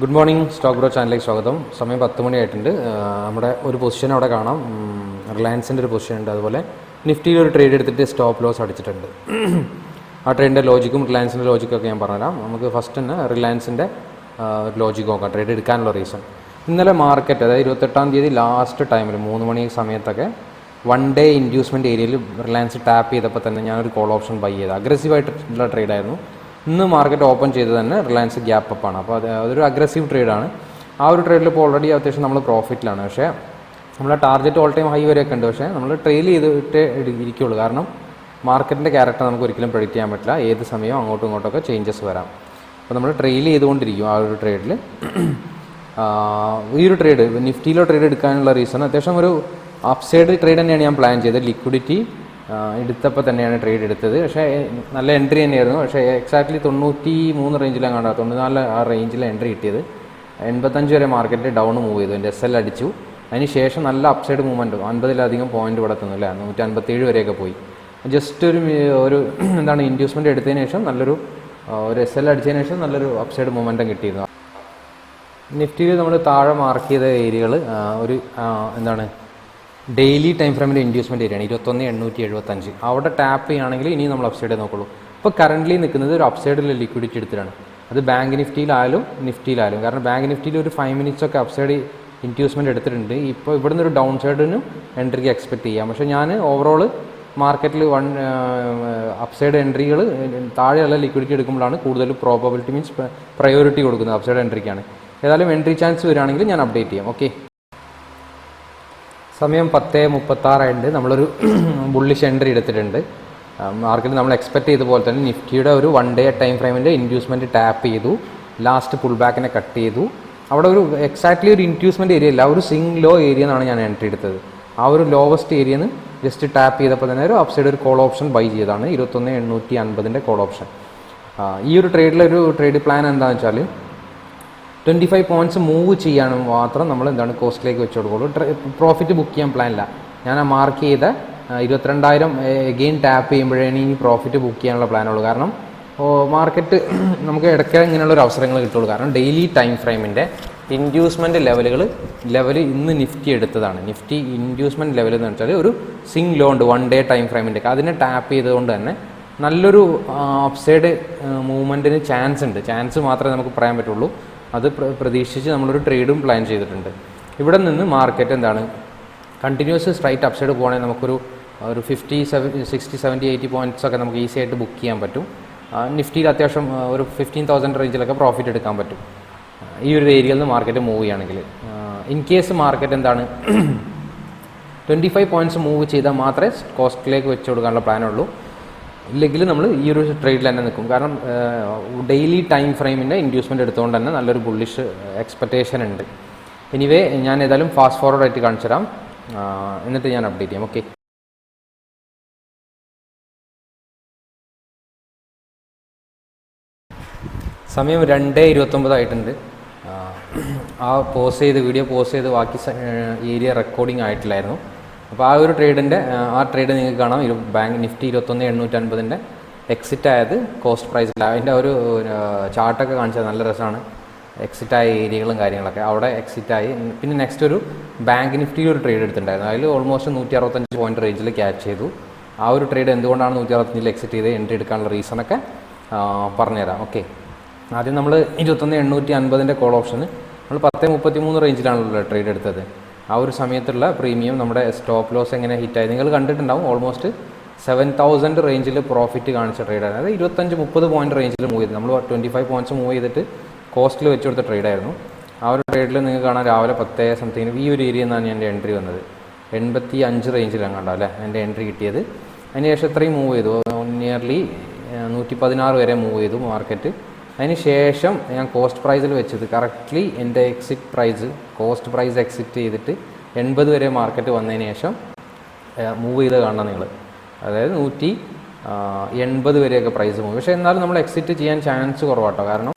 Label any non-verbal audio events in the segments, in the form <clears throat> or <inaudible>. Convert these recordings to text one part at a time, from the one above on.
Good morning stock bro ചാനലിലേക്ക് സ്വാഗതം. സമയം പത്ത് മണിയായിട്ടുണ്ട് നമ്മുടെ ഒരു പൊസിഷൻ അവിടെ കാണാം. റിലയൻസിന്റെ ഒരു പൊസിഷൻ ഉണ്ട്. അതുപോലെ നിഫ്റ്റിയിൽ ഒരു ട്രേഡ് എടുത്തിട്ട് സ്റ്റോപ്പ് ലോസ് അടിച്ചിട്ടുണ്ട്. ആ ട്രേഡിന്റെ ലോജിക്കും റിലയൻസിന്റെ ലോജിക്കും ഒക്കെ ഞാൻ പറഞ്ഞുതരാം. നമുക്ക് ഫസ്റ്റ് തന്നെ റിലയൻസിന്റെ ലോജിക്ക് നോക്കാം. ട്രേഡ് എടുക്കാനുള്ള റീസൺ ഇന്നലെ മാർക്കറ്റ് അതായത് ഇരുപത്തെട്ടാം തീയതി ലാസ്റ്റ് ടൈമിൽ മൂന്ന് മണി സമയത്തൊക്കെ വൺ ഡേ ഇൻഡ്യൂസ്മെന്റ് ഏരിയയിൽ റിലയൻസ് ടാപ്പ് ചെയ്തപ്പോൾ തന്നെ ഞാനൊരു കോൾ ഓപ്ഷൻ ബൈ ചെയ്ത്. അഗ്രസീവായിട്ടുള്ള ട്രേഡായിരുന്നു ഇന്ന് മാർക്കറ്റ് ഓപ്പൺ ചെയ്ത് തന്നെ റിലയൻസ് ഗ്യാപ്പ് അപ്പ് ആണ്. അപ്പോൾ അത് അതൊരു അഗ്രസീവ് ട്രേഡാണ് ആ ഒരു ട്രേഡിൽ ഇപ്പോൾ ഓൾറെഡി അത്യാവശ്യം നമ്മൾ പ്രോഫിറ്റിലാണ് പക്ഷേ നമ്മളെ ടാർഗറ്റ് ഓൾ ടൈം ഹൈ വരെയൊക്കെ ഉണ്ട്. പക്ഷേ നമ്മൾ ട്രെയിൽ ചെയ്തിട്ട് ഇരിക്കുള്ളൂ. കാരണം മാർക്കറ്റിന്റെ ക്യാരക്ടർ നമുക്ക് ഒരിക്കലും പ്രെഡിക്റ്റ് ചെയ്യാൻ പറ്റില്ല. ഏത് സമയവും അങ്ങോട്ടും ഇങ്ങോട്ടൊക്കെ ചേഞ്ചസ് വരാം. അപ്പോൾ നമ്മൾ ട്രെയിൽ ചെയ്തുകൊണ്ടിരിക്കും ആ ഒരു ട്രേഡിൽ ഈ ഒരു ട്രേഡ് നിഫ്റ്റിയിലോ ട്രേഡ് എടുക്കാനുള്ള റീസൺ അത്യാവശ്യം ഒരു അപ്സൈഡ് ട്രേഡ് തന്നെയാണ് ഞാൻ പ്ലാൻ ചെയ്തത്. ലിക്വിഡിറ്റി എടുത്തപ്പോൾ തന്നെയാണ് ട്രേഡ് എടുത്തത്. പക്ഷേ നല്ല എൻട്രി തന്നെയായിരുന്നു. പക്ഷേ എക്സാക്ട്ലി തൊണ്ണൂറ്റി മൂന്ന് റേഞ്ചിലാണ് കണ്ടത് തൊണ്ണൂറ്റിനാല് ആ റേഞ്ചിലാണ് എൻട്രി കിട്ടിയത്. എൺപത്തഞ്ച് വരെ മാർക്കറ്റ് ഡൗൺ മൂവ് ചെയ്തു. എന്റെ എസ് എൽ അടിച്ചു. അതിന് ശേഷം നല്ല അപ്സൈഡ് മൂവ്മെന്റ് അൻപതിലധികം പോയിന്റ് ഇവിടെ അല്ലേ? നൂറ്റി അൻപത്തേഴ് വരെയൊക്കെ പോയി. ജസ്റ്റ് ഒരു ഒരു <clears throat> എന്താണ് ഇൻഡ്യൂസ്മെന്റ് എടുത്തതിന് ശേഷം നല്ലൊരു ഒരു എസ് എൽ അടിച്ചതിന് ശേഷം നല്ലൊരു അപ്സൈഡ് മൂവ്മെന്റും കിട്ടിയിരുന്നു. നിഫ്റ്റിയിൽ നമ്മൾ താഴെ മാർക്ക് ചെയ്ത ഏരിയകൾ ഒരു എന്താണ് ഡെയിലി ടൈം ഫ്രെയിമിന്റെ ഇൻഡ്യൂസ്മെന്റ് ഏരിയയാണ് ഇരുപത്തൊന്ന് എണ്ണൂറ്റി എഴുപത്തഞ്ച്. അവിടെ ടാപ്പ് ചെയ്യുകയാണെങ്കിൽ ഇനി നമ്മൾ അപ്സൈഡേ നോക്കുള്ളൂ. ഇപ്പോൾ കറന്റ്ലി നിൽക്കുന്നത് ഒരു അപ്സൈഡിലെ ലിക്വിഡിറ്റി എടുത്തിട്ടാണ്. അത് ബാങ്ക് നിഫ്റ്റിയിലായാലും നിഫ്റ്റിയിലായാലും. കാരണം ബാങ്ക് നിഫ്റ്റിയിൽ ഒരു ഫൈവ് മിനിറ്റ്സ് ഒക്കെ അപ്സൈഡ് ഇൻഡ്യൂസ്മെന്റ് എടുത്തിട്ടുണ്ട്. ഇപ്പോൾ ഇവിടുന്ന് ഒരു ഡൗൺ സൈഡിനും എൻട്രിക്ക് എക്സ്പെക്ട് ചെയ്യാം. പക്ഷേ ഞാൻ ഓവറോൾ മാർക്കറ്റിൽ വൺ അപ്സൈഡ് എൻട്രികൾ താഴെയുള്ള ലിക്വിഡിറ്റി എടുക്കുമ്പോഴാണ് കൂടുതൽ പ്രോബബിലിറ്റി മീൻസ് പ്രയോറിറ്റി കൊടുക്കുന്നത് അപ്സൈഡ് എൻട്രിക്കാണ് ഏതായാലും എൻട്രി ചാൻസ് വരികയാണെങ്കിൽ ഞാൻ അപ്ഡേറ്റ് ചെയ്യാം. ഓക്കെ സമയം പത്ത് മുപ്പത്താറായിട്ട് നമ്മളൊരു <clears throat> ബുള്ളിഷ് എൻട്രി എടുത്തിട്ടുണ്ട്. മാർക്കറ്റ് നമ്മൾ എക്സ്പെക്ട് ചെയ്ത പോലെ തന്നെ നിഫ്റ്റിയുടെ ഒരു വൺ ഡേ ടൈം ഫ്രെയിമിന്റെ ഇൻഡ്യൂസ്മെന്റ് ടാപ്പ് ചെയ്തു. ലാസ്റ്റ് പുൾ ബാക്കിനെ കട്ട് ചെയ്തു. അവിടെ ഒരു എക്സാക്ട്ലി ഒരു ഇൻഡ്യൂസ്മെന്റ് ഏരിയ അല്ല ഒരു സിംഗ് ലോ ഏരിയ എന്നാണ് ഞാൻ എൻട്രി എടുത്തത്. ആ ഒരു ലോവസ്റ്റ് ഏരിയന്ന് ജസ്റ്റ് ടാപ്പ് ചെയ്തപ്പോൾ തന്നെ ഒരു അപ്സൈഡ് ഒരു കോൾ ഓപ്ഷൻ ബൈ ചെയ്തതാണ്. ഇരുപത്തൊന്ന് എണ്ണൂറ്റി അൻപതിന്റെ കോൾ ഓപ്ഷൻ ഈ ഒരു ട്രേഡിലൊരു ട്രേഡ് പ്ലാൻ എന്താണെന്ന് വെച്ചാൽ ട്വന്റി ഫൈവ് പോയിന്റ്സ് മൂവ് ചെയ്യാൻ മാത്രം നമ്മൾ എന്താണ് കോസ്റ്റിലേക്ക് വെച്ച് കൊടുക്കുള്ളൂ. പ്രോഫിറ്റ് ബുക്ക് ചെയ്യാൻ പ്ലാനില്ല ഞാൻ ആ മാർക്ക് ചെയ്ത ഇരുപത്തിരണ്ടായിരം എഗെയിൻ ടാപ്പ് ചെയ്യുമ്പോഴാണ് ഈ പ്രോഫിറ്റ് ബുക്ക് ചെയ്യാനുള്ള പ്ലാനുള്ളൂ കാരണം മാർക്കറ്റ് <clears throat> നമുക്ക് ഇടയ്ക്ക് ഇങ്ങനെയുള്ള ഒരു അവസരങ്ങൾ കിട്ടുള്ളൂ. കാരണം ഡെയിലി ടൈം ഫ്രെയിമിന്റെ ഇൻഡ്യൂസ്മെന്റ് ലെവലുകൾ ലെവൽ ഇന്ന് നിഫ്റ്റി എടുത്തതാണ്. നിഫ്റ്റി ഇൻഡ്യൂസ്മെന്റ് ലെവൽ എന്ന് വെച്ചാൽ ഒരു സിംഗ് ലോ ഉണ്ട് വൺ ഡേ ടൈം ഫ്രെയിമിന്റെ അതിനെ ടാപ്പ് ചെയ്തുകൊണ്ട് തന്നെ നല്ലൊരു അപ്സൈഡ് മൂവ്മെന്റിന് ചാൻസ് ഉണ്ട്. ചാൻസ് മാത്രമേ നമുക്ക് പറയാൻ പറ്റുള്ളൂ. അത് പ്ര- പ്രതീക്ഷിച്ച് നമ്മളൊരു ട്രേഡും പ്ലാൻ ചെയ്തിട്ടുണ്ട്. ഇവിടെ നിന്ന് മാർക്കറ്റ് എന്താണ്? കണ്ടിന്യൂസ് സ്ട്രൈറ്റ് അപ്സൈഡ് പോകണമെങ്കിൽ നമുക്കൊരു ഒരു fifty seven sixty seventy eighty points ഒക്കെ നമുക്ക് ഈസി ആയിട്ട് ബുക്ക് ചെയ്യാൻ പറ്റും. നിഫ്റ്റിയിൽ അത്യാവശ്യം ഒരു ഫിഫ്റ്റീൻ തൗസൻഡ് റേഞ്ചിലൊക്കെ പ്രോഫിറ്റ് എടുക്കാൻ പറ്റും. ഈ ഒരു ഏരിയയിൽ നിന്ന് മാർക്കറ്റ് മൂവ് ചെയ്യുകയാണെങ്കിൽ. ഇൻ കേസ് മാർക്കറ്റ് എന്താണ്? ട്വന്റി ഫൈവ് പോയിന്റ്സ് മൂവ് ചെയ്താൽ മാത്രമേ കോസ്റ്റിലേക്ക് വെച്ച് കൊടുക്കാനുള്ള പ്ലാനുള്ളൂ ഇല്ലെങ്കിൽ നമ്മൾ ഈ ഒരു ട്രേഡിൽ തന്നെ നിൽക്കും. കാരണം ഡെയിലി ടൈം ഫ്രെയിമിന്റെ ഇൻഡ്യൂസ്മെന്റ് എടുത്തുകൊണ്ട് തന്നെ നല്ലൊരു ബുള്ളിഷ് എക്സ്പെക്റ്റേഷൻ ഉണ്ട്. എനിവേ ഞാൻ ഏതായാലും ഫാസ്റ്റ് ഫോർവേഡ് ആയിട്ട് കാണിച്ചു തരാം. എന്നിട്ട് ഞാൻ അപ്ഡേറ്റ് ചെയ്യാം. ഓക്കെ സമയം രണ്ട് ഇരുപത്തൊമ്പതായിട്ടുണ്ട് ആ പോസ് ചെയ്ത് വീഡിയോ പോസ് ചെയ്ത് ബാക്കി ഏരിയ റെക്കോർഡിംഗ് ആയിട്ടില്ലായിരുന്നു. അപ്പോൾ ആ ഒരു ട്രേഡിന്റെ ആ ട്രേഡ് നിങ്ങൾക്ക് കാണാം. ഇരു ബാങ്ക് നിഫ്റ്റി ഇരുപത്തൊന്ന് എണ്ണൂറ്റി അൻപതിന്റെ എക്സിറ്റ് ആയത് കോസ്റ്റ് പ്രൈസിൽ അതിന്റെ ഒരു ചാർട്ടൊക്കെ കാണിച്ചത് നല്ല രസമാണ്. എക്സിറ്റ് ആയ ഏരിയകളും കാര്യങ്ങളൊക്കെ. അവിടെ എക്സിറ്റ് ആയി. പിന്നെ നെക്സ്റ്റ് ഒരു ബാങ്ക് നിഫ്റ്റി ഒരു ട്രേഡ് എടുത്തിട്ടുണ്ടായിരുന്നു. അതിൽ ഓൾമോസ്റ്റ് നൂറ്റി അറുപത്തഞ്ച് പോയിന്റ് റേഞ്ചിൽ ക്യാച്ച് ചെയ്തു. ആ ഒരു ട്രേഡ് എന്തുകൊണ്ടാണ് നൂറ്റി അറുപത്തഞ്ചിൽ എക്സിറ്റ് ചെയ്ത് എൻട്രി എടുക്കാനുള്ള റീസണൊക്കെ പറഞ്ഞുതരാം. ഓക്കെ ആദ്യം നമ്മൾ ഇരുപത്തൊന്ന് എണ്ണൂറ്റി അൻപതിന്റെ കോൾ ഓപ്ഷന് നമ്മൾ പത്ത് മുപ്പത്തി മൂന്ന് റേഞ്ചിലാണല്ലോ ട്രേഡ് എടുത്തത്. ആ ഒരു സമയത്തുള്ള പ്രീമിയം നമ്മുടെ സ്റ്റോപ്പ് ലോസ് എങ്ങനെ ഹിറ്റായി നിങ്ങൾ കണ്ടിട്ടുണ്ടാവും ഓൾമോസ്റ്റ് സെവൻ തൗസൻഡ് റേഞ്ചിൽ പ്രോഫിറ്റ് കാണിച്ച ട്രേഡായിരുന്നു അതായത് ഇരുപത്തഞ്ച് മുപ്പത് പോയിന്റ് റേഞ്ചിൽ മൂവ് ചെയ്തു നമ്മൾ ട്വന്റി ഫൈവ് പോയിന്റ്സ് മൂവ് ചെയ്തിട്ട് കോസ്റ്റിൽ വെച്ച് കൊടുത്ത ട്രേഡായിരുന്നു ആ ഒരു ട്രേഡിൽ നിങ്ങൾക്ക് കാണാൻ രാവിലെ പത്തേ സംതിങ്ങിന് ഈ ഒരു ഏരിയയിൽ നിന്നാണ് എന്റെ എൻട്രി വന്നത്. എൺപത്തി അഞ്ച് റേഞ്ചിലാണ് കണ്ടോ അല്ലേ എന്റെ എൻട്രി കിട്ടിയത്. അതിന് ശേഷം ഇത്രയും മൂവ് ചെയ്തു. നിയർലി നൂറ്റി പതിനാറ് വരെ മൂവ് ചെയ്തു മാർക്കറ്റ് അതിന് ശേഷം ഞാൻ കോസ്റ്റ് പ്രൈസിൽ വെച്ചത്. കറക്റ്റ്ലി എന്റെ exit price cost price exit ചെയ്തിട്ട് എൺപത് വരെ മാർക്കറ്റ് വന്നതിന് ശേഷം മൂവ് ചെയ്ത് കാണണം നിങ്ങൾ അതായത് നൂറ്റി എൺപത് വരെയൊക്കെ പ്രൈസ് പോകും പക്ഷേ എന്നാലും നമ്മൾ എക്സിറ്റ് ചെയ്യാൻ ചാൻസ് കുറവാട്ടോ. കാരണം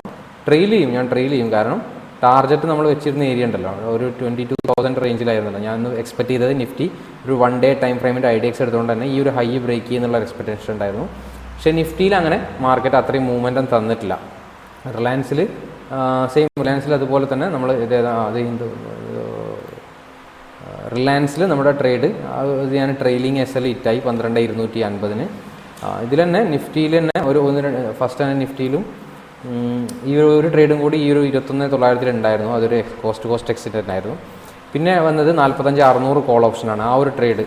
ട്രെയിൽ ചെയ്യും ഞാൻ ട്രെയിൽ ചെയ്യും. കാരണം ടാർജറ്റ് നമ്മൾ വെച്ചിരുന്ന ഏരിയ ഉണ്ടല്ലോ. ഒരു ട്വന്റി ടു തൗസൻഡ് റേഞ്ചിലായിരുന്നല്ലോ ഞാൻ എക്സ്പെക്ട് ചെയ്തത് നിഫ്റ്റി ഒരു വൺ ഡേ ടൈം ഫ്രെയിമിന്റെ ഐഡിയക്സ് എടുത്തുകൊണ്ട് തന്നെ ഈ ഒരു ഹൈ ബ്രേക്ക് ചെയ്യുന്നുള്ള എക്സ്പെക്ടേഷൻ ഉണ്ടായിരുന്നു. പക്ഷേ നിഫ്റ്റിയിൽ അങ്ങനെ മാർക്കറ്റ് അത്രയും മൂവ്മെന്റും തന്നിട്ടില്ല. റിലയൻസിൽ സെയിം റിലയൻസിൽ അതുപോലെ തന്നെ നമ്മൾ ഇതേതാ അത് ഇത് റിലയൻസിൽ നമ്മുടെ ട്രേഡ് അത് ഞാൻ ട്രെയിലിംഗ് എസ് എൽ ഇറ്റായി പന്ത്രണ്ട് ഇരുന്നൂറ്റി അൻപതിന്. ഇതിൽ തന്നെ നിഫ്റ്റിയിൽ തന്നെ ഒരു ഒന്ന് ഫസ്റ്റ് തന്നെ നിഫ്റ്റിയിലും ഈ ഒരു ട്രേഡും കൂടി ഈ ഒരു ഇരുപത്തൊന്ന് തൊള്ളായിരത്തിൽ ഉണ്ടായിരുന്നു അതൊരു കോസ്റ്റ് കോസ്റ്റ് എക്സിറ്റ് ആയിരുന്നു പിന്നെ വന്നത് നാൽപ്പത്തഞ്ച് അറുന്നൂറ് കോൾ ഓപ്ഷനാണ് ആ ഒരു ട്രേഡ്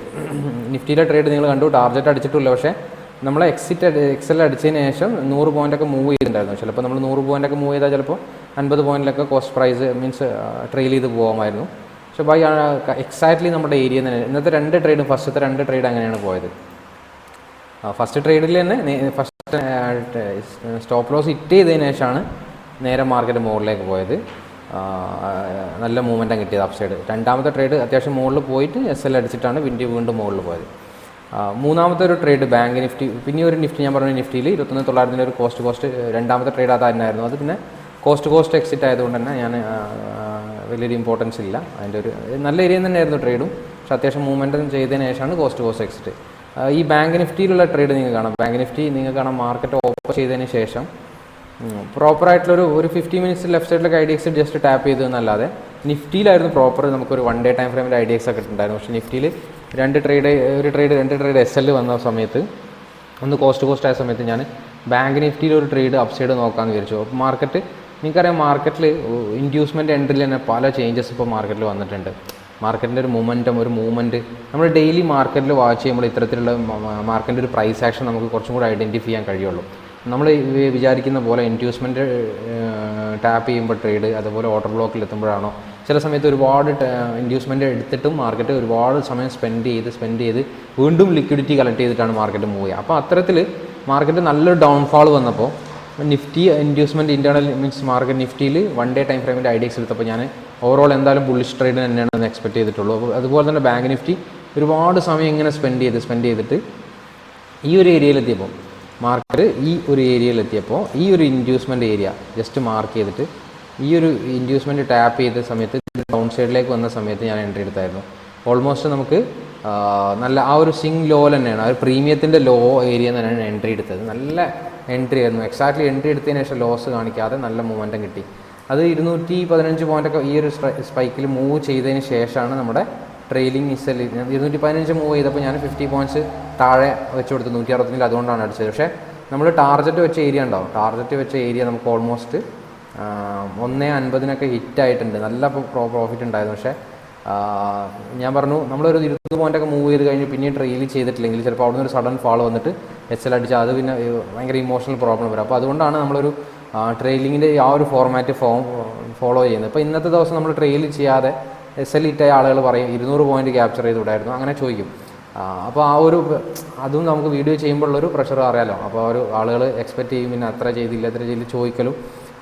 നിഫ്റ്റിയിലെ ട്രേഡ് നിങ്ങൾ കണ്ടു ടാർജറ്റ് അടിച്ചിട്ടില്ല പക്ഷേ നമ്മൾ എക്സിറ്റ് എക്സൽ അടിച്ചതിന് ശേഷം നൂറ് പോയിന്റൊക്കെ മൂവ് ചെയ്തിട്ടുണ്ടായിരുന്നു. ചിലപ്പോൾ നമ്മൾ നൂറ് പോയിന്റൊക്കെ മൂവ് ചെയ്താൽ ചിലപ്പോൾ അൻപത് പോയിന്റിലൊക്കെ കോസ്റ്റ് പ്രൈസ് മീൻസ് ട്രെയിൽ ചെയ്ത് പോകുമായിരുന്നു പക്ഷേ ബൈ എക്സാക്ട്ലി നമ്മുടെ ഏരിയ തന്നെ ഇന്നത്തെ രണ്ട് ട്രേഡും ഫസ്റ്റത്തെ രണ്ട് ട്രേഡ് അങ്ങനെയാണ് പോയത്. ഫസ്റ്റ് ട്രേഡിൽ തന്നെ ഫസ്റ്റ് സ്റ്റോപ്പ് ലോസ് ഹിറ്റ് ചെയ്തതിന് ശേഷമാണ് നേരെ മാർക്കറ്റ് മുകളിലേക്ക് പോയത്. നല്ല മൂവ്മെന്റാണ് കിട്ടിയത് അപ്സൈഡ് സൈഡ് രണ്ടാമത്തെ ട്രേഡ് അത്യാവശ്യം മുകളിൽ പോയിട്ട് എസ് എൽ അടിച്ചിട്ടാണ് വിൻഡി വീണ്ടും മുകളിൽ പോയത്. മൂന്നാമത്തെ ഒരു ട്രേഡ് ബാങ്ക് നിഫ്റ്റി പിന്നെ ഒരു നിഫ്റ്റി ഞാൻ പറഞ്ഞ നിഫ്റ്റിയിൽ ഇരുപത്തൊന്ന് തൊള്ളായിരത്തിന്റെ ഒരു കോസ്റ്റ് കോസ്റ്റ് രണ്ടാമത്തെ ട്രേഡ് അത് തന്നെയായിരുന്നു. അത് പിന്നെ കോസ്റ്റ് കോസ്റ്റ് എക്സിറ്റ് ആയതുകൊണ്ട് തന്നെ ഞാൻ വലിയൊരു ഇമ്പോർട്ടൻസ് ഇല്ല. അതിന്റെ ഒരു നല്ല ഏരിയ തന്നെയായിരുന്നു ട്രേഡും പക്ഷേ അത്യാവശ്യം മൂവ്മെന്റും ചെയ്തതിന് ശേഷമാണ് കോസ്റ്റ് കോസ്റ്റ് എക്സിറ്റ് ഈ ബാങ്ക് നിഫ്റ്റിയിലുള്ള ട്രേഡ് നിങ്ങൾക്ക് കാണാം. ബാങ്ക് നിഫ്റ്റി നിങ്ങൾക്ക് കാണാം മാർക്കറ്റ് ഓപ്പൺ ചെയ്തതിന് ശേഷം. പ്രോപ്പറായിട്ടുള്ളൊരു ഒരു ഫിഫ്റ്റി മിനിറ്റ്സ് ലെഫ്റ്റ് സൈഡിലേക്ക് I D exit just tap ചെയ്തു എന്നല്ലാതെ നിഫ്റ്റിയിലായിരുന്നു പ്രോപ്പർ നമുക്കൊരു വൺ ഡേ ടൈം ഫ്രെയിമിൽ ഐ ഡി എക്സ് ഒക്കെ ഉണ്ടായിരുന്നു പക്ഷേ നിഫ്റ്റിയിൽ രണ്ട് ട്രേഡ് ഒരു ട്രേഡ് രണ്ട് ട്രേഡ് എസ് എൽ വന്ന സമയത്ത് ഒന്ന് കോസ്റ്റ് കോസ്റ്റ് ആയ സമയത്ത് ഞാൻ ബാങ്ക് നിഫ്റ്റിയിൽ ഒരു ട്രേഡ് അപ്സൈഡ് നോക്കാമെന്ന് വിചാരിച്ചു. അപ്പോൾ മാർക്കറ്റ് നിങ്ങൾക്കറിയാം മാർക്കറ്റിൽ ഇൻഡ്യൂസ്മെന്റ് എൻട്രിയിൽ തന്നെ പല ചേഞ്ചസ് ഇപ്പോൾ മാർക്കറ്റിൽ വന്നിട്ടുണ്ട്. മാർക്കറ്റിന്റെ ഒരു മൂമെന്റം ഒരു മൂവ്മെന്റ് നമ്മൾ ഡെയിലി മാർക്കറ്റിൽ വാച്ച് ചെയ്യുമ്പോൾ ഇത്തരത്തിലുള്ള മാർക്കറ്റിന്റെ ഒരു പ്രൈസ് ആക്ഷൻ നമുക്ക് കുറച്ചും കൂടി ഐഡന്റിഫൈ ചെയ്യാൻ കഴിയുള്ളൂ. നമ്മൾ വിചാരിക്കുന്ന പോലെ ഇൻഡ്യൂസ്മെന്റ് ടാപ്പ് ചെയ്യുമ്പോൾ ട്രേഡ് അതുപോലെ ഓർഡർ ബ്ലോക്കിൽ എത്തുമ്പോഴാണോ? ചില സമയത്ത് ഒരുപാട് ഇൻഡ്യൂസ്മെന്റ് എടുത്തിട്ടും മാർക്കറ്റ് ഒരുപാട് സമയം സ്പെൻഡ് ചെയ്ത് സ്പെൻഡ് ചെയ്ത് വീണ്ടും ലിക്വിഡിറ്റി കളക്ട് ചെയ്തിട്ടാണ് മാർക്കറ്റ് മൂവ് ചെയ്യുക. അപ്പോൾ അത്തരത്തിൽ മാർക്കറ്റ് നല്ലൊരു ഡൗൺഫാൾ വന്നപ്പോൾ Nifty inducement internal means market നിഫ്റ്റിയിൽ one day time ഫ്രെയിമിന്റെ ഐഡിയസ് എടുത്തപ്പോൾ ഞാൻ ഓവറോൾ എന്തായാലും ബുള്ളിഷ് ട്രേഡ് തന്നെയാണ് എക്സ്പെക്ട് ചെയ്തിട്ടുള്ളൂ. അപ്പോൾ അതുപോലെ തന്നെ ബാങ്ക് നിഫ്റ്റി ഒരുപാട് സമയം ഇങ്ങനെ സ്പെൻഡ് ചെയ്ത് സ്പെൻഡ് ചെയ്തിട്ട് ഈ ഒരു ഏരിയയിലെത്തിയപ്പോൾ മാർക്കറ്റ് ഈ ഒരു ഏരിയയിൽ എത്തിയപ്പോൾ ഈ ഒരു ഇൻഡ്യൂസ്മെന്റ് ഏരിയ ജസ്റ്റ് മാർക്ക് ചെയ്തിട്ട് ഈ ഒരു ഇൻഡ്യൂസ്മെന്റ് ടാപ്പ് ചെയ്ത സമയത്ത് ഡൗൺ സൈഡിലേക്ക് വന്ന സമയത്ത് ഞാൻ എൻട്രി എടുത്തായിരുന്നു. ഓൾമോസ്റ്റ് നമുക്ക് നല്ല ആ ഒരു സിങ് ലോ തന്നെയാണ്. ആ ഒരു പ്രീമിയത്തിന്റെ ലോ ഏരിയ തന്നെയാണ് എൻട്രി എടുത്തത്. നല്ല എൻട്രി ആയിരുന്നു. എക്സാക്ട്ലി എൻട്രി എടുത്തതിന് ശേഷം ലോസ് കാണിക്കാതെ നല്ല മൂവ്മെന്റം കിട്ടി. അത് ഇരുന്നൂറ്റി പതിനഞ്ച് പോയിന്റൊക്കെ ഈ ഒരു സ്പൈക്കിൽ മൂവ് ചെയ്തതിന് ശേഷമാണ് നമ്മുടെ ട്രെയിലിംഗ് ഇസൽ ഇരുന്നൂറ്റി പതിനഞ്ച് മൂവ് ചെയ്തപ്പോൾ ഞാൻ ഫിഫ്റ്റി പോയിന്റ്സ് താഴെ വെച്ച് കൊടുത്തു നൂറ്റി അറുപത്തിനിൽ അതുകൊണ്ടാണ് അടിച്ചത്. പക്ഷേ നമ്മൾ ടാർഗറ്റ് വെച്ച ഏരിയ ഉണ്ടാവും. ടാർഗറ്റ് വെച്ച ഏരിയ നമുക്ക് ഓൾമോസ്റ്റ് ഒന്നേ അൻപതിനൊക്കെ ഹിറ്റ് ആയിട്ടുണ്ട്. നല്ല പ്രോ പ്രോഫിറ്റ് ഉണ്ടായിരുന്നു. പക്ഷേ ഞാൻ പറഞ്ഞു നമ്മളൊരു ഇരുപത് പോയിന്റൊക്കെ മൂവ് ചെയ്ത് കഴിഞ്ഞ് പിന്നീട് ട്രെയിൽ ചെയ്തിട്ടില്ലെങ്കിൽ ചിലപ്പോൾ അവിടെ ഒരു സഡൻ ഫാൾ വന്നിട്ട് എച്ച് എൽ അടിച്ച് അത് പിന്നെ ഭയങ്കര ഇമോഷണൽ പ്രോബ്ലം വരും. അപ്പോൾ അതുകൊണ്ടാണ് നമ്മളൊരു ട്രെയിലിങ്ങിന്റെ ആ ഒരു ഫോർമാറ്റ് ഫോം ഫോളോ ചെയ്യുന്നത്. ഇപ്പോൾ ഇന്നത്തെ ദിവസം നമ്മൾ ട്രെയിൽ ചെയ്യാതെ എസ് എൽ ഇറ്റായ ആളുകൾ പറയും ഇരുന്നൂറ് പോയിന്റ് ക്യാപ്ചർ ചെയ്തുവിടായിരുന്നു അങ്ങനെ ചോദിക്കും. അപ്പോൾ ആ ഒരു അതും നമുക്ക് വീഡിയോ ചെയ്യുമ്പോഴുള്ളൊരു പ്രഷർ അറിയാലോ. അപ്പോൾ ഒരു ആളുകൾ എക്സ്പെക്റ്റ് ചെയ്യും പിന്നെ അത്ര ചെയ്തില്ല അത്ര ചെയ്തില്ല ചോദിക്കലും.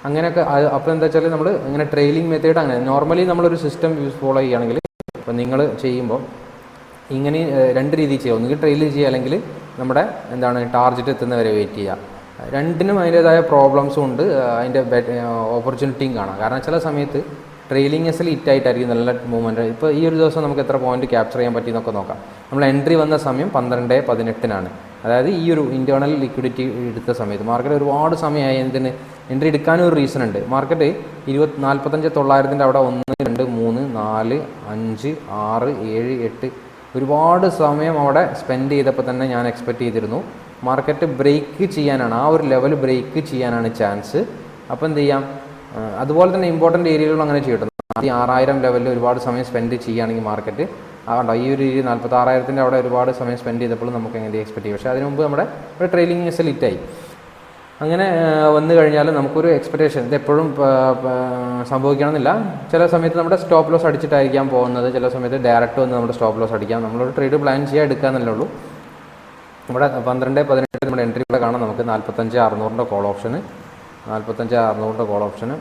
അങ്ങനെയൊക്കെ അപ്പോൾ എന്താ വെച്ചാൽ നമ്മൾ ഇങ്ങനെ ട്രെയിലിംഗ് മെത്തേഡ് അങ്ങനെ നോർമലി നമ്മളൊരു സിസ്റ്റം യൂസ് ഫോളോ ചെയ്യുകയാണെങ്കിൽ ഇപ്പോൾ നിങ്ങൾ ചെയ്യുമ്പോൾ ഇങ്ങനെ രണ്ട് രീതി ചെയ്യുക ഒന്നുകിൽ ട്രെയിൽ ചെയ്യുക അല്ലെങ്കിൽ നമ്മുടെ എന്താണ് ടാർജറ്റ് എത്തുന്നവരെ വെയിറ്റ് ചെയ്യുക. രണ്ടിനും അതിന്റേതായ പ്രോബ്ലംസും ഉണ്ട്. അതിന്റെ ഓപ്പർച്യൂണിറ്റിയും കാണാം. കാരണം ചില സമയത്ത് ട്രെയിലിംഗ് എസിൽ ഹിറ്റായിട്ടായിരിക്കും നല്ല മൂവ്മെന്റ് ഇപ്പോൾ ഈ ഒരു ദിവസം നമുക്ക് എത്ര പോയിന്റ് ക്യാപ്ചർ ചെയ്യാൻ പറ്റി എന്നൊക്കെ നോക്കാം. നമ്മൾ എൻട്രി വന്ന സമയം പന്ത്രണ്ട് പതിനെട്ടിനാണ്. അതായത് ഈ ഒരു ഇന്റേർണൽ ലിക്വിഡിറ്റി എടുത്ത സമയത്ത്. മാർക്കറ്റ് ഒരുപാട് സമയമായി. എന്തിന്? എൻട്രി എടുക്കാനും ഒരു റീസൺ ഉണ്ട്. മാർക്കറ്റ് ഇരുപത് നാൽപ്പത്തഞ്ച് തൊള്ളായിരത്തിന്റെ അവിടെ ഒന്ന് രണ്ട് മൂന്ന് നാല് അഞ്ച് ആറ് ഏഴ് എട്ട് ഒരുപാട് സമയം അവിടെ സ്പെൻഡ് ചെയ്തപ്പോൾ തന്നെ ഞാൻ എക്സ്പെക്റ്റ് ചെയ്തിരുന്നു. മാർക്കറ്റ് ബ്രേക്ക് ചെയ്യാനാണ്. ആ ഒരു ലെവൽ ബ്രേക്ക് ചെയ്യാനാണ് ചാൻസ് അപ്പോൾ എന്ത് ചെയ്യാം? അതുപോലെ തന്നെ ഇമ്പോർട്ടന്റ് ഏരിയകളും അങ്ങനെ ചെയ്യട്ടെ. ആദ്യം ആറായിരം ലെവലിൽ ഒരുപാട് സമയം സ്പെൻഡ് ചെയ്യുകയാണെങ്കിൽ മാർക്കറ്റ് അതുകൊണ്ട് ഈ ഒരു രീതി നാൽപ്പത്തി ആറായിരത്തിന്റെ അവിടെ ഒരുപാട് സമയം സ്പെൻഡ് ചെയ്തപ്പോൾ നമുക്ക് എങ്ങനെ എക്സ്പെക്ട് ചെയ്യും. പക്ഷേ അതിന് മുമ്പ് നമ്മുടെ ഒരു ട്രെയിലിംഗ് എസ് ലിറ്റായി അങ്ങനെ വന്നു കഴിഞ്ഞാൽ നമുക്കൊരു എക്സ്പെക്ടേഷൻ ഇത് എപ്പോഴും സംഭവിക്കണമെന്നില്ല. ചില സമയത്ത് നമ്മുടെ സ്റ്റോപ്പ് ലോസ് അടിച്ചിട്ടായിരിക്കാം പോകുന്നത്. ചില സമയത്ത് ഡയറക്റ്റ് വന്ന് നമ്മുടെ സ്റ്റോപ്പ് ലോസ് അടിക്കാം. നമ്മളൊരു ട്രേഡ് പ്ലാൻ ചെയ്യാൻ എടുക്കാന്നല്ലേ ഉള്ളൂ. നമ്മുടെ പന്ത്രണ്ട് പതിനെട്ട് നമ്മുടെ എൻട്രി ഇവിടെ കാണാം. നമുക്ക് നാൽപ്പത്തഞ്ച് അറുന്നൂറിന്റെ കോൾ ഓപ്ഷന് നാൽപ്പത്തഞ്ച് അറുന്നൂറിന്റെ കോൾ ഓപ്ഷന്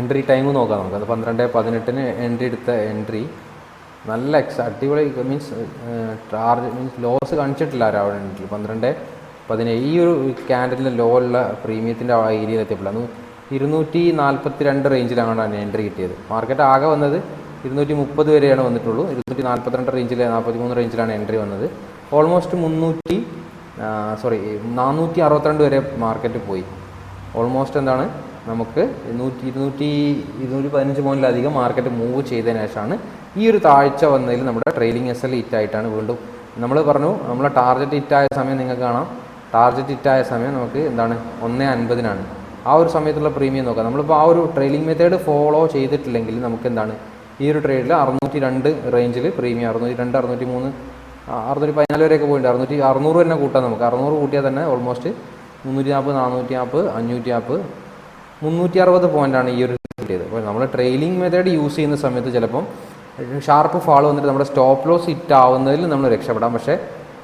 എൻട്രി ടൈം നോക്കാം നമുക്ക്. അത് പന്ത്രണ്ട് പതിനെട്ടിന് എൻട്രി എടുത്ത എൻട്രി നല്ല എക്സ് അടിപൊളി മീൻസ് ചാർജ് മീൻസ് ലോസ് കാണിച്ചിട്ടില്ല ആരും അവിടെ എൻട്രി പന്ത്രണ്ട് പതിനേഴ് ഈ ഒരു ക്യാൻഡലിന്റെ ലോ ഉള്ള പ്രീമിയത്തിന്റെ ആ ഏരിയയിൽ എത്തിയപ്പോൾ അത് ഇരുന്നൂറ്റി നാൽപ്പത്തി രണ്ട് റേഞ്ചിലാണ് എൻട്രി കിട്ടിയത്. മാർക്കറ്റ് ആകെ വന്നത് ഇരുന്നൂറ്റി മുപ്പത് വരെയാണ് വന്നിട്ടുള്ളൂ. ഇരുന്നൂറ്റി നാൽപ്പത്തിരണ്ട് റേഞ്ചിൽ നാൽപ്പത്തി മൂന്ന് റേഞ്ചിലാണ് എൻട്രി വന്നത്. ഓൾമോസ്റ്റ് മുന്നൂറ്റി സോറി നാനൂറ്റി അറുപത്തിരണ്ട് വരെ മാർക്കറ്റ് പോയി. ഓൾമോസ്റ്റ് എന്താണ്? നമുക്ക് നൂറ്റി ഇരുന്നൂറ്റി ഇരുന്നൂറ്റി പതിനഞ്ച് പോയിന്റിലധികം മാർക്കറ്റ് മൂവ് ചെയ്തതിന് ശേഷമാണ് ഈ ഒരു താഴ്ച വന്നതിൽ നമ്മുടെ ട്രെയിലിംഗ് എസ് എൽ ഹിറ്റായിട്ടാണ് വീണ്ടും. നമ്മൾ പറഞ്ഞു നമ്മളെ ടാർഗറ്റ് ഹിറ്റായ സമയം നിങ്ങൾക്ക് കാണാം. ടാർഗറ്റ് ഹിറ്റായ സമയം നമുക്ക് എന്താണ്? ഒന്ന് അൻപതിനാണ്. ആ ഒരു സമയത്തുള്ള പ്രീമിയം നോക്കാം. നമ്മളിപ്പോൾ ആ ഒരു ട്രെയിലിംഗ് മെത്തേഡ് ഫോളോ ചെയ്തിട്ടില്ലെങ്കിൽ നമുക്ക് എന്താണ്? ഈ ഒരു ട്രേഡിൽ അറുന്നൂറ്റി രണ്ട് റേഞ്ചിൽ പ്രീമിയം അറുന്നൂറ്റി രണ്ട് അറുന്നൂറ്റി മൂന്ന് അറുന്നൂറ്റി പതിനാല് വരെയൊക്കെ പോയിട്ടുണ്ട്. അറുന്നൂറ്റി അറുന്നൂറ് തന്നെ കൂട്ടാം നമുക്ക്. അറുന്നൂറ് കൂട്ടിയാൽ തന്നെ ഓൾമോസ്റ്റ് മുന്നൂറ്റി നാൽപ്പത് നാനൂറ്റി നാൽപ്പത് അഞ്ഞൂറ്റി നാൽപ്പത് മുന്നൂറ്റി അറുപത് പോയിന്റാണ് ഈ ഒരു കിട്ടിയത്. അപ്പോൾ നമ്മൾ ട്രെയിലിംഗ് മെത്തേഡ് യൂസ് ചെയ്യുന്ന സമയത്ത് ചിലപ്പം ഷാർപ്പ് ഫാൾ വന്നിട്ട് നമ്മുടെ സ്റ്റോപ്പ് ലോസ് ഹിറ്റ് ആവുന്നതിൽ നമ്മൾ രക്ഷപ്പെടാം. പക്ഷേ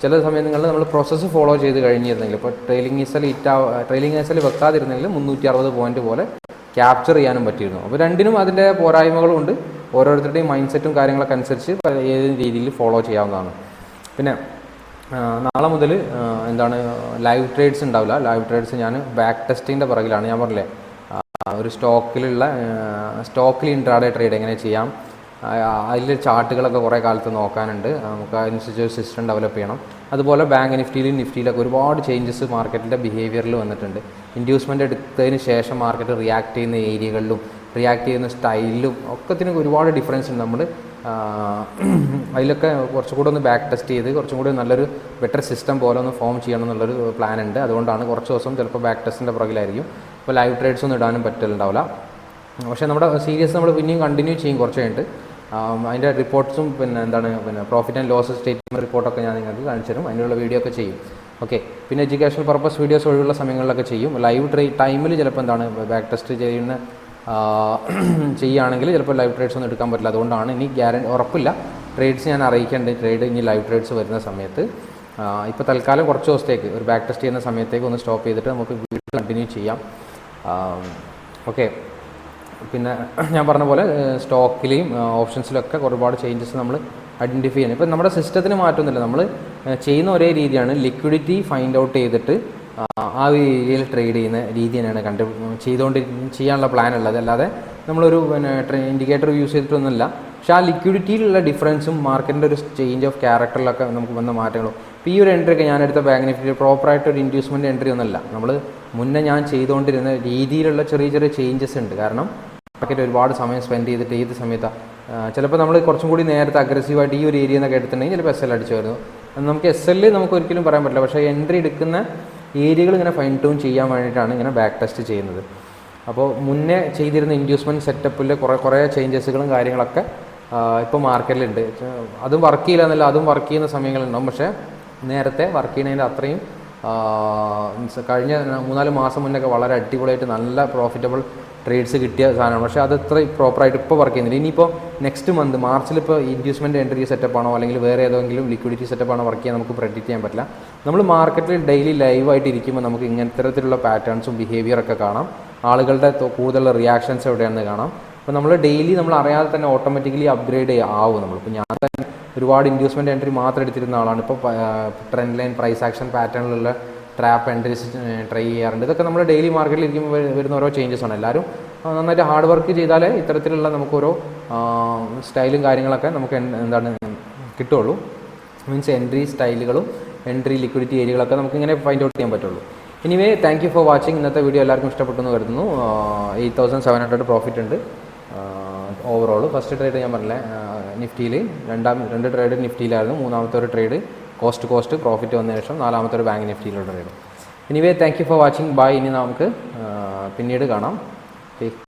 ചില സമയങ്ങളിൽ നമ്മൾ പ്രോസസ്സ് ഫോളോ ചെയ്ത് കഴിഞ്ഞിരുന്നെങ്കിൽ ഇപ്പോൾ ട്രെയിലിംഗ് ഈസൽ ഹിറ്റ് ആവ ട്രെയിലിംഗ് ഈസൽ വെക്കാതിരുന്നെങ്കിൽ മുന്നൂറ്റി അറുപത് പോയിന്റ് പോലെ ക്യാപ്ചർ ചെയ്യാനും പറ്റിയിരുന്നു. അപ്പോൾ രണ്ടിനും അതിന്റെ പോരായ്മകളുമുണ്ട് ഓരോരുത്തരുടെയും മൈൻഡ് സെറ്റും കാര്യങ്ങളൊക്കെ അനുസരിച്ച് ഏത് രീതിയിൽ ഫോളോ ചെയ്യാവുന്നതാണ്. പിന്നെ നാളെ മുതൽ എന്താണ് ലൈവ് ട്രേഡ്സ് ഉണ്ടാവില്ല. ലൈവ് ട്രേഡ്സ് ഞാൻ ബാക്ക് ടെസ്റ്റിന്റെ പുറകിലാണ്. ഞാൻ പറഞ്ഞില്ലേ ഒരു സ്റ്റോക്കിലുള്ള സ്റ്റോക്കിൽ ഇൻട്രാഡേ ട്രേഡ് എങ്ങനെ ചെയ്യാം? അതിൽ ചാർട്ടുകളൊക്കെ കുറേ കാലത്ത് നോക്കാനുണ്ട്. നമുക്ക് അതിനനുസരിച്ച് ഒരു സിസ്റ്റം ഡെവലപ്പ് ചെയ്യണം. അതുപോലെ ബാങ്ക് നിഫ്റ്റിയിലും നിഫ്റ്റിയിലൊക്കെ ഒരുപാട് ചേഞ്ചസ് മാർക്കറ്റിന്റെ ബിഹേവിയറിൽ വന്നിട്ടുണ്ട്. ഇൻഡ്യൂസ്മെന്റ് എടുത്തതിന് ശേഷം മാർക്കറ്റ് റിയാക്ട് ചെയ്യുന്ന ഏരിയകളിലും റിയാക്ട് ചെയ്യുന്ന സ്റ്റൈലിലും ഒക്കത്തിനും ഒരുപാട് ഡിഫറൻസ് ഉണ്ട്. നമ്മൾ <clears throat> അതിലൊക്കെ കുറച്ചും കൂടെ ഒന്ന് ബാക്ക് ടെസ്റ്റ് ചെയ്ത് കുറച്ചും കൂടി നല്ലൊരു ബെറ്റർ സിസ്റ്റം പോലെ ഒന്ന് ഫോം ചെയ്യണം എന്നുള്ളൊരു പ്ലാൻ ഉണ്ട്. അതുകൊണ്ടാണ് കുറച്ച് ദിവസം ചിലപ്പോൾ ബാക്ക് ടെസ്റ്റിന്റെ പുറകിലായിരിക്കും. അപ്പോൾ ലൈവ് ട്രേഡ്സ് ഒന്നും ഇടാനും പറ്റലുണ്ടാവില്ല. പക്ഷേ നമ്മുടെ സീരിയസ് നമ്മൾ പിന്നെയും കണ്ടിന്യൂ ചെയ്യും കുറച്ച് കഴിഞ്ഞിട്ട്. അതിന്റെ റിപ്പോർട്ട്സും പിന്നെ എന്താണ് പിന്നെ പ്രോഫിറ്റ് ആൻഡ് ലോസ് സ്റ്റേറ്റ്മെന്റ് റിപ്പോർട്ടൊക്കെ ഞാൻ നിങ്ങൾക്ക് കാണിച്ചു തരും. അതിനുള്ള വീഡിയോ ഒക്കെ ചെയ്യും. ഓക്കെ പിന്നെ എഡ്യൂക്കേഷൻ പർപ്പസ് വീഡിയോസ് ഒഴിവുള്ള സമയങ്ങളിലൊക്കെ ചെയ്യും. ലൈവ് ട്രേ ടൈമിൽ ചിലപ്പോൾ എന്താണ് ബാക്ക് ടെസ്റ്റ് ചെയ്യുന്ന <clears throat> ചെയ്യുകയാണെങ്കിൽ ചിലപ്പോൾ ലൈവ് ട്രേഡ്സ് ഒന്നും എടുക്കാൻ പറ്റില്ല. അതുകൊണ്ടാണ് ഇനി ഗ്യാരണ്ടി ഉറപ്പില്ല. ട്രേഡ്സ് ഞാൻ അറിയിക്കേണ്ടത് ട്രേഡ് ഇനി ലൈവ് ട്രേഡ്സ് വരുന്ന സമയത്ത്. ഇപ്പോൾ തൽക്കാലം കുറച്ച് ദിവസത്തേക്ക് ഒരു ബാക്ക് ടെസ്റ്റ് ചെയ്യുന്ന സമയത്തേക്ക് ഒന്ന് സ്റ്റോപ്പ് ചെയ്തിട്ട് നമുക്ക് വീണ്ടും കണ്ടിന്യൂ ചെയ്യാം. ഓക്കെ പിന്നെ <clears throat> ഞാൻ പറഞ്ഞ പോലെ സ്റ്റോക്കിലെയും ഓപ്ഷൻസിലൊക്കെ ഒരുപാട് ചേഞ്ചസ് നമ്മൾ ഐഡന്റിഫൈ ചെയ്യണം. ഇപ്പം നമ്മുടെ സിസ്റ്റത്തിന് മാറ്റമൊന്നുമില്ല. നമ്മൾ ചെയ്യുന്ന ഒരേ രീതിയാണ്. ലിക്വിഡിറ്റി ഫൈൻഡ് ഔട്ട് ചെയ്തിട്ട് ആ, ഒരു ഏരിയയിൽ ട്രേഡ് ചെയ്യുന്ന രീതി തന്നെയാണ് കണ്ട് ചെയ്തുകൊണ്ട് ചെയ്യാനുള്ള പ്ലാൻ ഉള്ളത്. അല്ലാതെ നമ്മളൊരു പിന്നെ ഇൻഡിക്കേറ്റർ യൂസ് ചെയ്തിട്ടൊന്നുമില്ല. പക്ഷേ ആ ലിക്വിഡിറ്റിയിലുള്ള ഡിഫറൻസും മാർക്കറ്റിന്റെ ഒരു ചേഞ്ച് ഓഫ് ക്യാരക്ടറിലൊക്കെ നമുക്ക് വന്ന മാറ്റങ്ങളും. ഇപ്പോൾ ഈ ഒരു എൻട്രി ഒക്കെ ഞാൻ എടുത്ത ബാങ്ക് നിഫ്റ്റി പ്രോപ്പറായിട്ട് ഒരു ഇൻഡ്യൂസ്മെന്റ് എൻട്രി ഒന്നുമല്ല. നമ്മൾ മുന്നേ ഞാൻ ചെയ്തുകൊണ്ടിരുന്ന രീതിയിലുള്ള ചെറിയ ചെറിയ ചേഞ്ചസ് ഉണ്ട്. കാരണം മാർക്കറ്റ് ഒരുപാട് സമയം സ്പെൻഡ് ചെയ്തിട്ട് ഏത് സമയത്താണ് ചിലപ്പോൾ നമ്മൾ കുറച്ചും കൂടി നേരത്തെ അഗ്രസീവായിട്ട് ഈ ഒരു ഏരിയ എന്നൊക്കെ എടുത്തിട്ടുണ്ടെങ്കിൽ ചിലപ്പോൾ എസ് എൽ അടിച്ചു വരുന്നു. നമുക്ക് എസ് എൽ നമുക്ക് ഒരിക്കലും പറയാൻ പറ്റില്ല. പക്ഷേ എൻട്രി എടുക്കുന്ന ഏരിയകൾ ഇങ്ങനെ ഫൈൻ ട്യൂൺ ചെയ്യാൻ വേണ്ടിയിട്ടാണ് ഇങ്ങനെ ബാക്ക് ടെസ്റ്റ് ചെയ്യുന്നത്. അപ്പോൾ മുന്നേ ചെയ്തിരുന്ന ഇൻഡ്യൂസ്മെന്റ് സെറ്റപ്പിൽ കുറേ കുറേ ചേഞ്ചസുകളും കാര്യങ്ങളൊക്കെ ഇപ്പോൾ മാർക്കറ്റിലുണ്ട് അതും വർക്ക് ചെയ്യില്ല എന്നല്ല അതും വർക്ക് ചെയ്യുന്ന സമയങ്ങളുണ്ടാവും പക്ഷേ നേരത്തെ വർക്ക് ചെയ്യുന്നതിന്റെ അത്രയും കഴിഞ്ഞ മൂന്നാൽ മാസം മുന്നേ ഒക്കെ വളരെ അടിപൊളിയായിട്ട് നല്ല പ്രോഫിറ്റബിൾ ട്രേഡ്സ് കിട്ടിയ സാധനമാണ്. പക്ഷേ അത് അത്ര പ്രോപ്പറായിട്ട് ഇപ്പോൾ വർക്ക് ചെയ്യുന്നില്ല. ഇനിയിപ്പോൾ നെക്സ്റ്റ് മന്ത് മാർച്ചിൽ ഇപ്പോൾ ഇൻഡ്യൂസ്മെന്റ് എൻട്രി സെറ്റപ്പ് ആണോ അല്ലെങ്കിൽ വേറെ ഏതെങ്കിലും ലിക്വിഡിറ്റി സെറ്റപ്പ് ആണോ വർക്ക് ചെയ്യാൻ നമുക്ക് പ്രെഡിക്റ്റ് ചെയ്യാൻ പറ്റില്ല. നമ്മൾ മാർക്കറ്റിൽ ഡെയിലി ലൈവായിട്ട് ഇരിക്കുമ്പോൾ നമുക്ക് ഇങ്ങനത്തരത്തിലുള്ള പാറ്റേൺസും ബിഹേവിയറൊക്കെ കാണാം. ആളുകളുടെ കൂടുതൽ റിയാക്ഷൻസ് എവിടെയാണെന്ന് കാണാം. അപ്പോൾ നമ്മൾ ഡെയിലി നമ്മൾ അറിയാതെ തന്നെ ഓട്ടോമാറ്റിക്കലി അപ്ഗ്രേഡ് ആവും നമ്മൾ. ഇപ്പോൾ ഞാൻ തന്നെ ഒരുപാട് ഇൻഡ്യൂസ്മെന്റ് എൻട്രി മാത്രം എടുത്തിരുന്ന ആളാണ്. ഇപ്പോൾ ട്രെൻഡ് ലൈൻ പ്രൈസ് ആക്ഷൻ പാറ്റേണിലുള്ള ട്രാപ്പ് എൻട്രീസ് ട്രൈ ചെയ്യാറുണ്ട്. ഇതൊക്കെ നമ്മൾ ഡെയിലി മാർക്കറ്റിൽ ഇരിക്കുമ്പോൾ വരു- വരുന്ന ഓരോ ചേഞ്ചസ് ആണ്. എല്ലാവരും നന്നായിട്ട് ഹാർഡ് വർക്ക് ചെയ്താലേ ഇത്തരത്തിലുള്ള നമുക്കോരോ സ്റ്റൈലും കാര്യങ്ങളൊക്കെ നമുക്ക് എന്താണ് കിട്ടുള്ളൂ. മീൻസ് എൻട്രി സ്റ്റൈലുകളും എൻട്രി ലിക്വിഡിറ്റി ഏരിയകളൊക്കെ നമുക്ക് ഇങ്ങനെ ഫൈൻഡ് ഔട്ട് ചെയ്യാൻ പറ്റുള്ളൂ. Anyway thank you for watching ഇന്നത്തെ വീഡിയോ എല്ലാവർക്കും ഇഷ്ടപ്പെട്ടു എന്ന് കരുതുന്നു. Eight thousand seven hundred profit ഉണ്ട്. ഓവറോൾ ഫസ്റ്റ് ട്രേഡ് ഞാൻ പറഞ്ഞില്ലേ നിഫ്റ്റിയിൽ രണ്ടാം രണ്ട് ട്രേഡ് നിഫ്റ്റിയിലായിരുന്നു മൂന്നാമത്തെ ഒരു ട്രേഡ് കോസ്റ്റ് കോസ്റ്റ് പ്രോഫിറ്റ് വന്നതിന് ശേഷം നാലാമത്തെ ഒരു ബാങ്ക് നിഫ്റ്റിയിലോട്ട് വരും. Anyway thank you for watching bye ഇനി നമുക്ക് പിന്നീട് കാണാം.